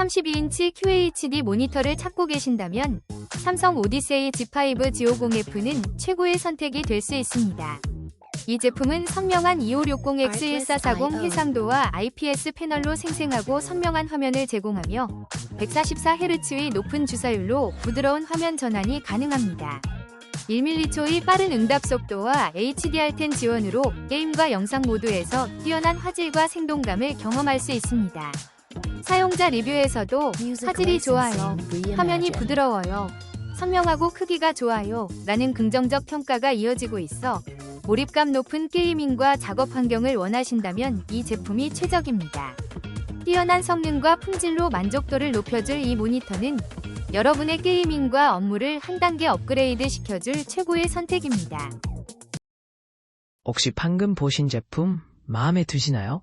32인치 QHD 모니터를 찾고 계신다면 삼성 오디세이 G5 G50F는 최고의 선택이 될 수 있습니다. 이 제품은 선명한 2560X1440 해상도와 IPS 패널로 생생하고 선명한 화면을 제공하며 144Hz의 높은 주사율로 부드러운 화면 전환이 가능합니다. 1m초의 빠른 응답 속도와 HDR10 지원으로 게임과 영상 모두에서 뛰어난 화질과 생동감을 경험할 수 있습니다. 사용자 리뷰에서도 화질이 좋아요. 화면이 부드러워요. 선명하고 크기가 좋아요. 라는 긍정적 평가가 이어지고 있어 몰입감 높은 게이밍과 작업 환경을 원하신다면 이 제품이 최적입니다. 뛰어난 성능과 품질로 만족도를 높여줄 이 모니터는 여러분의 게이밍과 업무를 한 단계 업그레이드 시켜줄 최고의 선택입니다. 혹시 방금 보신 제품 마음에 드시나요?